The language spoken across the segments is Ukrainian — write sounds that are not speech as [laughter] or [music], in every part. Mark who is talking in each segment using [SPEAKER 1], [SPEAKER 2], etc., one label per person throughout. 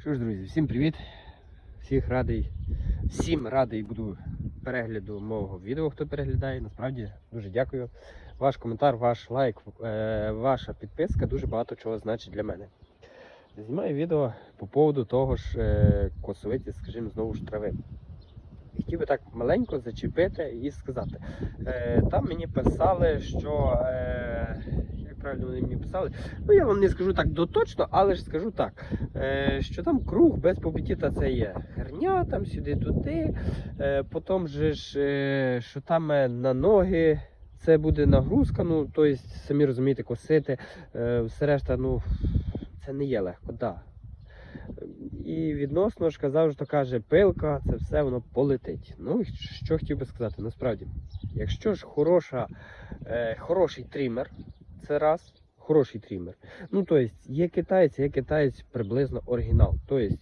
[SPEAKER 1] Що ж, друзі, всім привіт! Всіх радий, всім радий буду перегляду мого відео, хто переглядає. Насправді дуже дякую. Ваш коментар, ваш лайк, е, ваша підписка дуже багато чого значить для мене. Знімаю відео по поводу того ж е, косовиці, скажімо, знову ж трави. Хотів би так маленько зачепити і сказати. Е, там мені писали, що. Правильно вони мені писали? Ну я вам не скажу так доточно, але ж скажу так, е, що там круг без побітіта це є херня, там сюди-туди. Е, потім же ж, е, що там на ноги. Це буде нагрузка, ну тобто, самі розумієте, косити, е, все решта, ну це не є легко, да. І відносно ж казав, що каже, пилка, це все воно полетить. Ну, що хотів би сказати, насправді, якщо ж хороша, е, хороший трімер, це раз, хороший трімер. Ну, тобто, є китаєць, є китаєць приблизно оригінал. Тобто,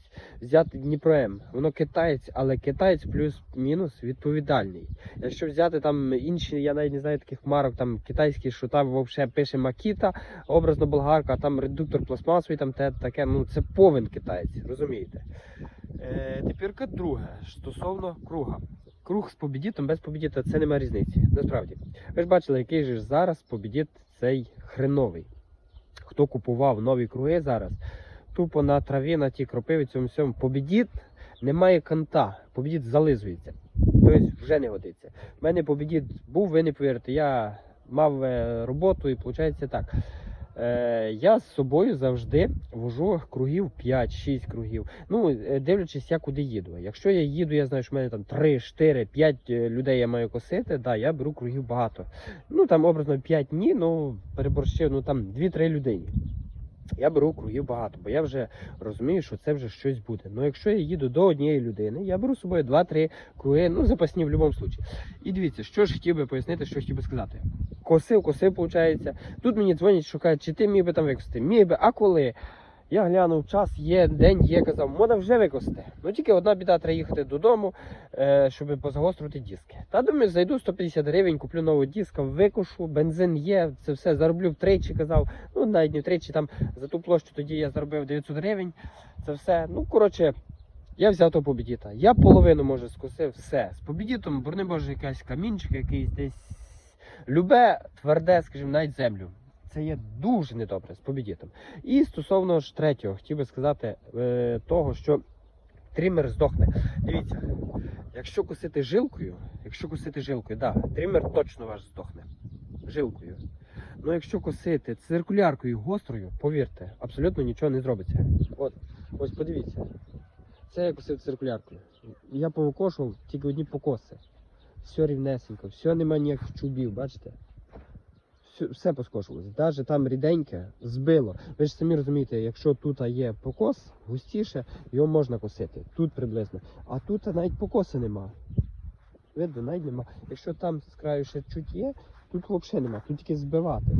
[SPEAKER 1] взяти Дніпро М, воно китаєць, але китаєць плюс-мінус відповідальний. Якщо взяти там інші, я навіть не знаю таких марок, там китайські, що там взагалі пише Макіта, образно болгарка, а там редуктор пластмасовий, там те таке, ну це повен китаєць, розумієте? Е, тепер друге, стосовно круга. Круг з побідітом, без побідіта це немає різниці. Насправді. Ви ж бачили, який же зараз побідіт цей хреновий. Хто купував нові круги зараз, тупо на траві, на ті кропиві, цьому всьому побідіт немає канта, побідіт зализується. Тобто вже не годиться. У мене побідіт був, ви не повірите, я мав е, роботу і виходить так. Е, я з собою завжди вожу кругів 5-6 кругів. Ну, е, дивлячись, я куди їду. Якщо я їду, я знаю, що в мене там 3, 4, 5 е, людей я маю косити, да, я беру кругів багато. Ну там образно 5 дні, ну переборщив, ну там 2-3 людині. Я беру кругів багато, бо я вже розумію, що це вже щось буде. Ну якщо я їду до однієї людини, я беру з собою 2-3 круги, ну запасні в будь-якому випадку. І дивіться, що ж хотів би пояснити, що хотів би сказати. Косив, косив, виходить. Тут мені дзвонять, шукають, чи ти міг би там викосити. Міг би, а коли? Я глянув, час є, день є, казав, можна вже викосити. Ну тільки одна біда, треба їхати додому, е, щоб позагострити диски. Та думаю, зайду 150 гривень, куплю нового диска, викошу, бензин є, це все зароблю втричі, казав. Ну, навіть не втричі, там за ту площу тоді я заробив 900 гривень. Це все. Ну, коротше, я взяв того побідіта. Я половину, може, скосив, все. З побідітом, борни Боже, якась камінчик, якийсь десь. Любе, тверде, скажімо, навіть землю. Це є дуже недобре з побідітом. І стосовно ж третього, хотів би сказати е, того, що трімер здохне. Дивіться, якщо косити жилкою, якщо косити жилкою, да, трімер точно ваш здохне. Жилкою. Ну якщо косити циркуляркою гострою, повірте, абсолютно нічого не зробиться. От, ось подивіться. Це я косив циркуляркою. Я повикошував тільки одні покоси. Все рівнесенько, все нема ніяких чубів, бачите? Все, все. Навіть там ріденьке збило. Ви ж самі розумієте, якщо тут є покос густіше, його можна косити. Тут приблизно. А тут навіть покоси нема. Видно, навіть нема. Якщо там з краю ще чуть є, тут взагалі нема, тут тільки збивати.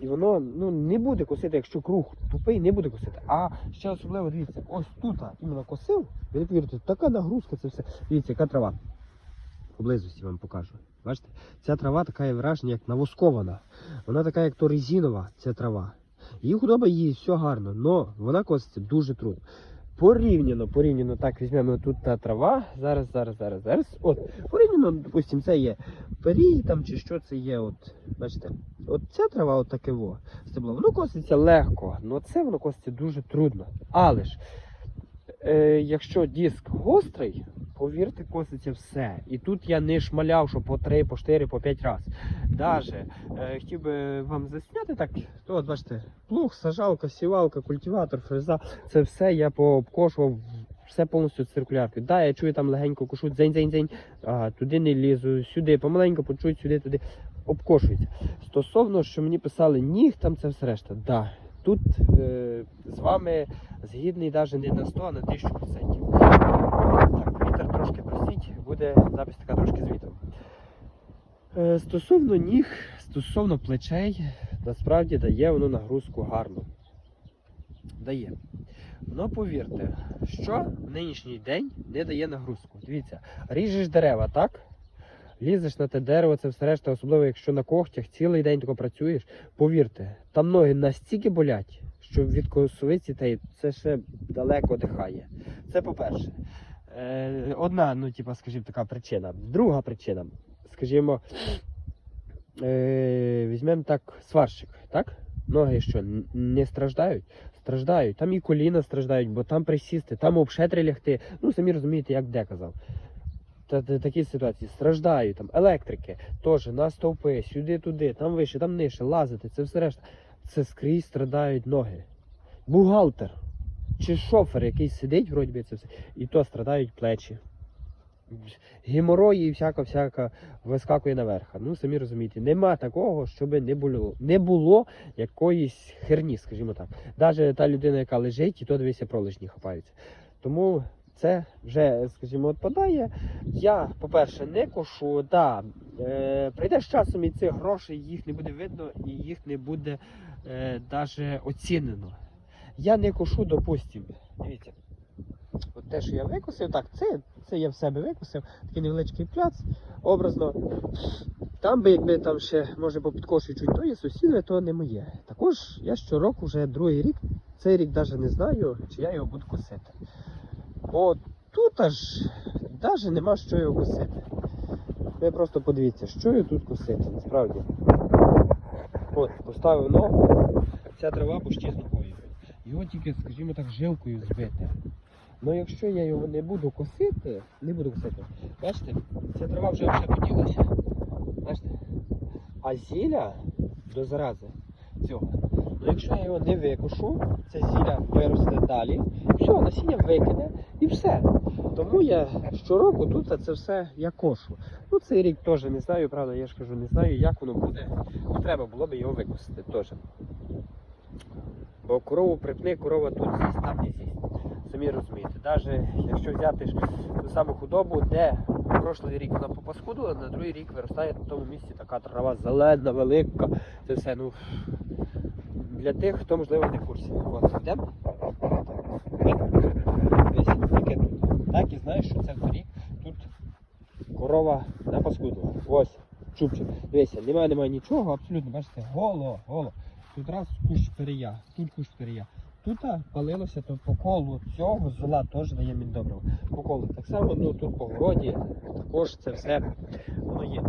[SPEAKER 1] І воно ну, не буде косити, якщо круг тупий, не буде косити. А ще особливо дивіться, ось тут іменно косив, ви не повірите, така нагрузка, це все. Дивіться, яка трава. Поблизості вам покажу. Бачите? Ця трава така є враження, як навоскована. Вона така, як то резинова, ця трава. Її худоба їсть, все гарно, але вона коситься дуже трудно. Порівняно, порівняно, так візьмемо тут та трава. Зараз, зараз, зараз, зараз. От, порівняно, допустимо, це є перій там чи що це є. От, бачите, от ця трава, от таке во, стебло, воно коситься легко, але це воно коситься дуже трудно. Але ж, е, якщо диск гострий, повірте, коситься все. І тут я не шмаляв, що по 3, по 4, по 5 разів. Даже е, хотів би вам засняти так. То, от бачите, плуг, сажалка, сівалка, культиватор, фреза. Це все я пообкошував. Все повністю циркуляркою. Да, я чую там легенько кушуть, дзень-дзень-дзень, ага, туди не лізу, сюди, помаленьку почують, сюди, туди. Обкошується. Стосовно, що мені писали ніг, там це все решта. Да. Тут е, з вами згідний навіть не на 100, а на 1000%. Так, трошки простіть, буде запись така трошки з. Е, Стосовно ніг, стосовно плечей, насправді дає воно нагрузку гарну. Дає. Ну повірте, що в нинішній день не дає нагрузку. Дивіться, ріжеш дерева, так? Лізеш на те дерево, це все решта, особливо якщо на когтях цілий день тако працюєш, повірте, там ноги настільки болять, що від косовиці та це ще далеко дихає. Це по-перше. Е, одна, ну, типа, скажімо, така причина. Друга причина, скажімо, е, візьмемо так сварщик, так? Ноги що, не страждають? Страждають. Там і коліна страждають, бо там присісти, там обшетри лягти. Ну, самі розумієте, як де казав. Та, та, такі ситуації страждають, там електрики, теж на стовпи, сюди-туди, там вище, там нижче, лазити, це все решта. Це скрізь страдають ноги. Бухгалтер чи шофер, який сидить, вроді би це все, і то страдають плечі. Геморої і всяка-всяка вискакує наверх. Ну, самі розумієте, нема такого, щоб не було, не було якоїсь херні, скажімо так. Навіть та людина, яка лежить, і то дивися, пролежні хапаються. Тому це вже, скажімо, відпадає. Я, по-перше, не кошу, да, е, прийде з часом і цих грошей їх не буде видно і їх не буде е, оцінено. Я не кошу, допустим. Дивіться, от те, що я викосив, так, це, це я в себе викосив, такий невеличкий пляц, образно. Там би, якби там ще, може, попідкошую чуть то є сусіди, то не моє. Також я щороку вже другий рік, цей рік навіть не знаю, чи я його буду косити. Бо тут аж навіть нема що його косити. Ви просто подивіться, що я тут косити, насправді. От, поставив ногу, ця трава почти. Його тільки, скажімо так, жилкою збити. Ну якщо я його не буду косити, не буду косити, бачите, ця трава вже вже поділася. Бачите? А зілля до зарази цього. Ну якщо я його не викошу, це зілля виросте далі, все, насіння викине і все. Тому я щороку тут це все я кошу. Ну цей рік теж не знаю, правда, я ж кажу, не знаю, як воно буде. Ну треба було б його викосити теж. Бо корову припни, корова тут з'їсть, там не з'їсть. Самі розумієте. Навіть якщо взяти ту саму худобу, де прошлий рік вона попаскудила, на другий рік виростає на тому місці така трава зелена, велика. Це все, ну для тих, хто можливо не в курсі. От, йдемо. Так і знаєш, що це торік тут корова напаскудила. Ось, чубчик. Дивися, немає, немає нічого, абсолютно, бачите, голо, голо. Тут раз кущ перія, тут кущ перія. Тут палилося, то по колу цього зола теж дає міндобриво. По колу. Так само ну, тут по городі також це все воно є.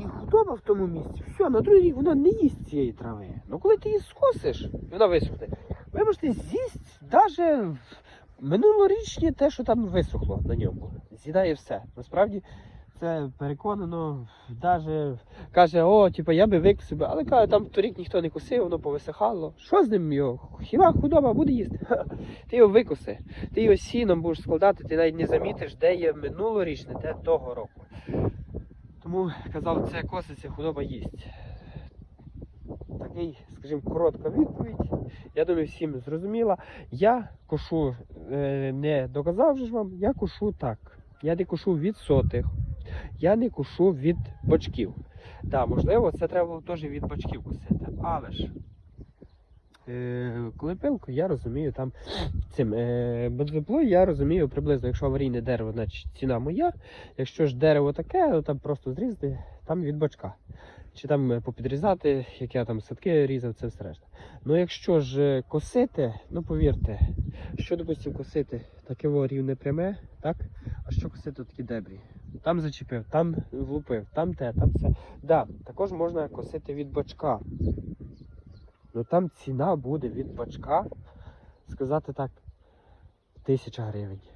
[SPEAKER 1] І худоба в тому місці, все, на другий рік вона не їсть цієї трави. Ну коли ти її скосиш, вона висохне. Вибачте, з'їсть навіть минулорічні те, що там висохло на ньому. З'їдає все. Насправді це переконано, навіть каже, о, типу, я би викосив, би», але каже, там торік ніхто не косив, воно повисихало. Що з ним його? Хіба худоба буде їсти? Ти його викоси, ти його сіном будеш складати, ти навіть не замітиш, де є минулорічне, де того року. Тому казав, це коситься, худоба їсть. Такий, скажімо, коротка відповідь. Я думаю, всім зрозуміла. Я кошу, е, не доказав же ж вам, я кошу так. Я не кошу від сотих, я не кошу від бочків. Так, можливо, це треба було теж від бочків косити. Але ж, е, коли пилку, я розумію там цим е, я розумію приблизно, якщо аварійне дерево, значить ціна моя. Якщо ж дерево таке, то там просто зрізати, там від бочка. Чи там е, попідрізати, як я там садки різав, це все решта. Ну якщо ж е, косити, ну повірте, що, допустимо, косити таке рівне пряме, так? А що косити такі дебрі? Там зачепив, там влупив, там те, там все. Да, також можна косити від бочка. Ну там ціна буде від бочка, сказати так, тисяча гривень. [laughs]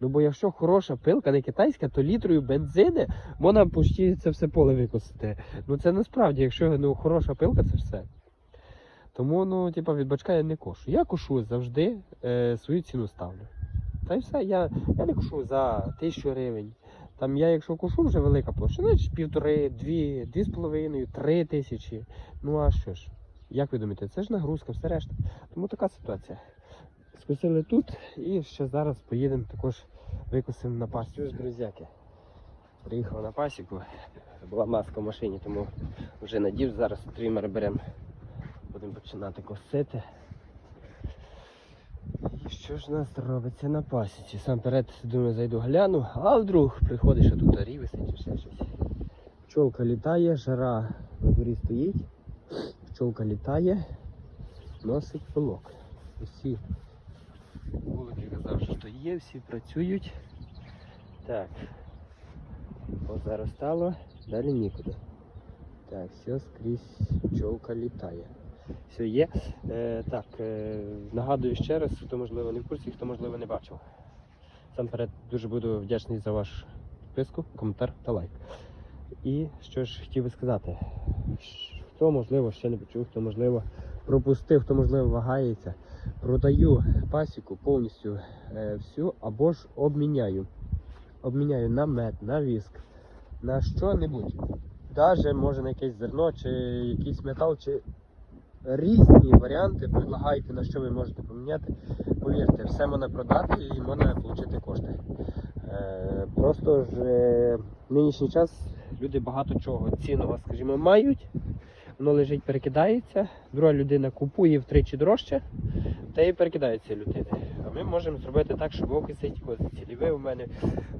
[SPEAKER 1] Ну бо якщо хороша пилка, не китайська, то літрою бензини можна почти це все поле викосити. Ну це насправді, якщо ну, хороша пилка, це все. Тому, ну, типа, від бачка я не кошу. Я кошу завжди е, свою ціну ставлю. Та й все, я, я не кошу за тисячу гривень. Там я, якщо кошу вже велика площа, значить півтори, дві, дві з половиною, три тисячі. Ну а що ж? Як ви думаєте, це ж нагрузка, все решта. Тому така ситуація. Скосили тут і ще зараз поїдемо також викосимо на пасіку. Ось, друзяки, приїхав на пасіку. Була маска в машині, тому вже надів, зараз тример беремо. Будемо починати косити. Що ж у нас робиться на пасіці? Сам перед думаю, зайду гляну, а вдруг приходиш, а тут орі висить чи ще щось. Пчолка літає, жара на дворі стоїть. Пчолка літає. носить пилок. Усі вулики казав, що є, всі працюють. Так. Позаростало, далі нікуди. Так, все скрізь пчолка літає. Все є. Е, так, е, нагадую ще раз, хто можливо не в курсі, хто можливо не бачив. Сам перед дуже буду вдячний за вашу підписку, коментар та лайк. І що ж хотів би сказати, хто можливо ще не почув, хто можливо пропустив, хто можливо вагається, продаю пасіку повністю е, всю або ж обміняю. Обміняю на мед, на віск, на що-небудь. Даже може на якесь зерно, чи якийсь метал, чи різні варіанти предлагайте, на що ви можете поміняти. Повірте, все можна продати і можна отримати кошти. Е, просто ж е, в нинішній час люди багато чого цінного, скажімо, мають. Воно лежить, перекидається. Друга людина купує втричі дорожче, та і перекидається людини. А ми можемо зробити так, щоб оки сить кози цілі. Ви у мене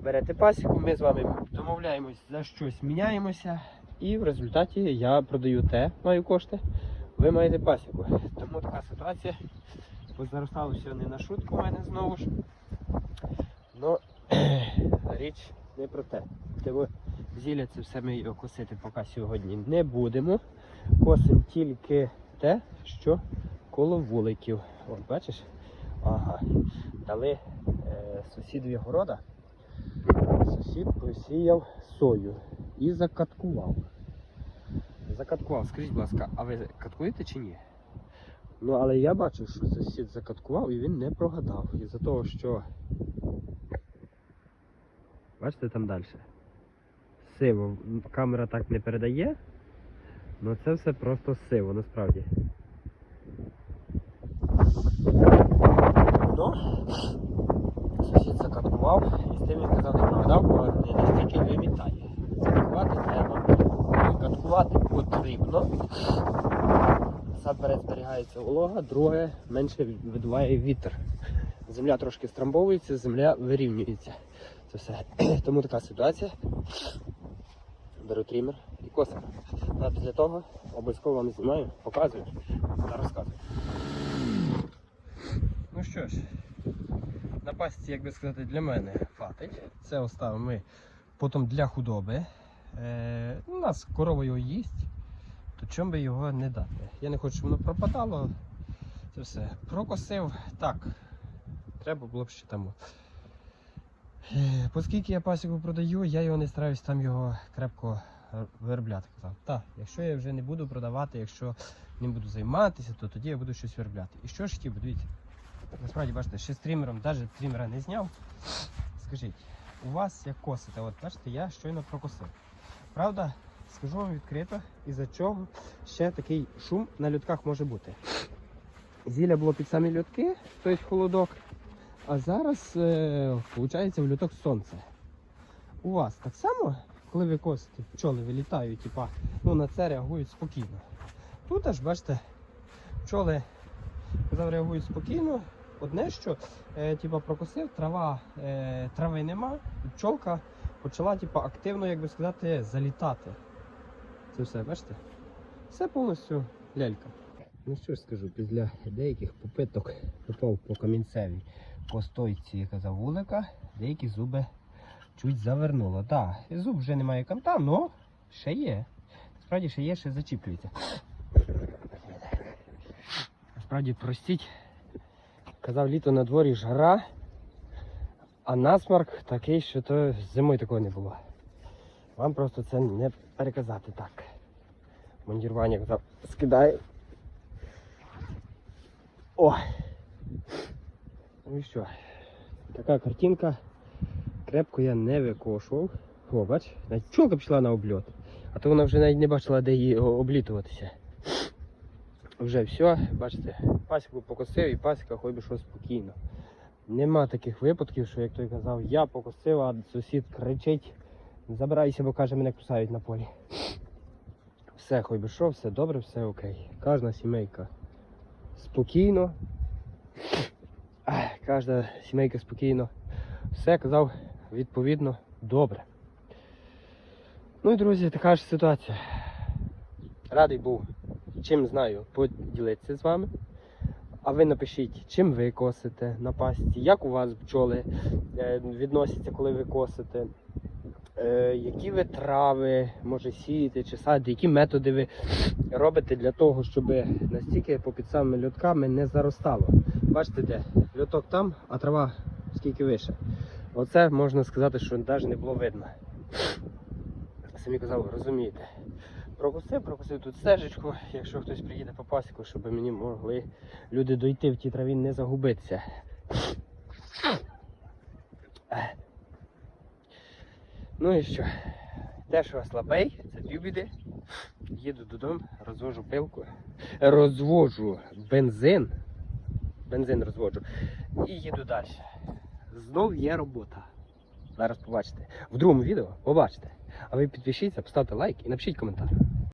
[SPEAKER 1] берете пасіку, ми з вами домовляємось за щось, міняємося, і в результаті я продаю те, маю кошти, ви маєте пасіку. Тому така ситуація. Позаростало все не на шутку у мене знову ж. Ну, [clears throat] річ не про те. Тому зілля це все ми його косити поки сьогодні не будемо. Косимо тільки те, що коло вуликів. От бачиш? Ага. Дали е, сусідові города. Сусід посіяв сою і закаткував. Закаткував, скажіть, будь ласка, а ви каткуєте чи ні? Ну, але я бачив, що сусід закаткував і він не прогадав. Із-за того, що. Бачите там далі. Сиво. Камера так не передає. Ну це все просто сиво, насправді. Ну, сусід закаткував і з тим він казав, не прогадав, бо не настільки вимітає. Закаткувати треба. Каткувати потрібно. Насамперед зберігається волога, друге менше видуває вітер. Земля трошки страмбовується, земля вирівнюється. Це все. [clears throat] Тому така ситуація. Беру трімер і косимо. А після того обов'язково вам знімаю, показую та розказую. Ну що ж, на пасіці, як би сказати, для мене хватить. Це оставимо ми потім для худоби. Е, у нас корова його їсть, то чому би його не дати? Я не хочу, щоб воно пропадало. Це все. Прокосив так. Треба було б ще там. Е, Оскільки я пасіку продаю, я його не стараюсь там його крепко виробляти. Так, якщо я вже не буду продавати, якщо не буду займатися, то тоді я буду щось виробляти. І що ж хотів, дивіться. Насправді, бачите, ще стрімером, навіть стрімера не зняв. Скажіть, у вас як косите? От бачите, я щойно прокосив. Правда, скажу вам відкрито, із-за чого ще такий шум на льотках може бути. Зілля було під самі льотки, тобто холодок. А зараз, е, виходить, в люток сонце. У вас так само, коли ви косите, пчоли вилітають, типа, ну, на це реагують спокійно. Тут аж бачите, пчоли реагують спокійно. Одне, що е, типа, прокосив, трава, е, трави нема, пчолка почала типа, активно, як би сказати, залітати. Це все, бачите? Все повністю лялька. Ну що ж скажу, після деяких попиток попав по камінцевій по стойці, я казав, вулика, деякі зуби чуть завернуло. Так, зуб вже немає канта, але ще є. Насправді ще є, ще зачіплюється. Насправді простіть. Казав, літо на дворі жара, а насмарк такий, що то зимою такого не було. Вам просто це не переказати так. Мондірування казав, скидаю. О! Ну і що? Така картинка. Крепко я не викошував. О, бач, навіть пчолка пішла на обльот. А то вона вже навіть не бачила, де її облітуватися. Вже все, бачите, пасіку покосив і пасіка хоч би що спокійно. Нема таких випадків, що як той казав, я покосив, а сусід кричить, забирайся, бо каже, мене кусають на полі. Все, хоч би що, все добре, все окей. Кожна сімейка спокійно. Кожна сімейка спокійно. Все казав відповідно добре. Ну і друзі, така ж ситуація. Радий був, чим знаю, поділитися з вами. А ви напишіть, чим ви косите на пасіці, як у вас бджоли е, відносяться, коли ви косите, е, які ви трави може сієте чи садите, які методи ви робите для того, щоб настільки попід самими льотками не заростало. Бачите, де льоток там, а трава скільки вище. Оце можна сказати, що навіть не було видно. Самі казав, розумієте. Прокусив, прокусив тут стежечку, [laughs] якщо хтось приїде по пасіку, щоб мені могли люди дойти в тій траві, не загубитися. [sniffs] Ну і що? Те, що слабий, це півбіди. Їду додому, розвожу пилку, розвожу бензин. Бензин розводжу. І їду далі. Знов є робота. Зараз побачите. В другому відео побачите. А ви підпишіться, поставте лайк і напишіть коментар.